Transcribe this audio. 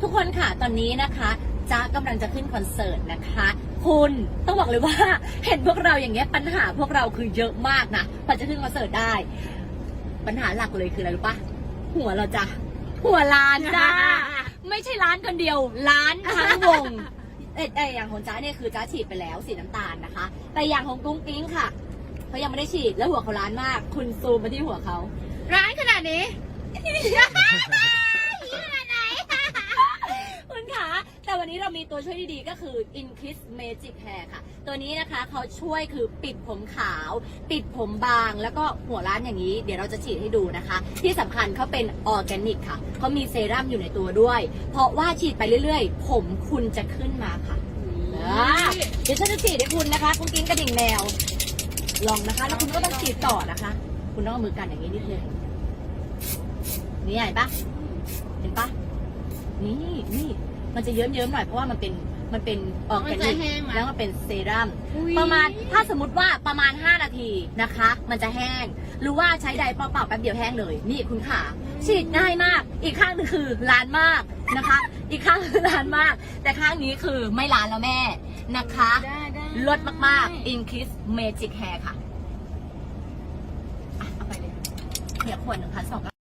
ทุกคนค่ะตอนนี้นะคะจ้ากำลังจะขึ้นคอนเสิร์ตนะคะ คุณต้องบอกเลยว่าเห็นพวกเราอย่างเงี้ยปัญหาพวกเราคือเยอะมากนะกว่าจะขึ้นคอนเสิร์ตได้ ปัญหาหลักเลยคืออะไรรู้ปะหัวเราจ้ะหัวล้านจ้าไม่ใช่ร้านคนเดียวร้านทั้งวงเอ้ยอย่างของจ้าเนี่ยคือจ้าฉีดไปแล้วสีน้ำตาลนะคะ แต่อย่างของกุ้งกิ้งค่ะเขายังไม่ได้ฉีดแล้วหัวเขาล้านมาก คุณซูมมาที่หัวเขาร้านขนาดนี้ วันนี้เรามีตัวช่วยดีๆก็คือ Increase Magic Hair ค่ะ ตัวนี้นะคะเขาช่วยคือปิดผมขาว ปิดผมบาง แล้วก็หัวร้านอย่างนี้ เดี๋ยวเราจะฉีดให้ดูนะคะ ที่สำคัญเขาเป็นออร์แกนิกค่ะเขามีเซรั่มอยู่ในตัวด้วย เพราะว่าฉีดไปเรื่อยๆ ผมคุณจะขึ้นมาค่ะอ่าเดี๋ยวฉันจะฉีดให้คุณนะคะคุณกิ้งกระดิ่งแมว ลองนะคะ แล้วคุณก็ต้องฉีดต่อนะคะ คุณต้องเอามือกันอย่างนี้นิดนึงนี่เห็นปะเห็นปะนี่นี่ มันจะเยิ้มๆหน่อยเพราะว่ามันเป็นมันเป็นออร์แกมันนิจะกแห้งไหม แล้วก็เป็นเซรั่ม อุ๊ย ประมาณถ้าสมมติว่าประมาณ 5 นาทีนะคะ มันจะแห้ง หรือว่าใช้ไดร์เปล่าๆแป๊บเดียวแห้งเลย นี่คุณขาฉีดง่ายมาก อีกข้างหนึงคือล้านมากนะคะ อีกข้างคือล้านมาก แต่ข้างนี้คือไม่ล้านแล้วแม่นะคะได้ได้ลดมากๆ Increase Magic Hair ค่ะอะ เอาไปเลยเดี๋ยวขวดหนึ่งพันสอง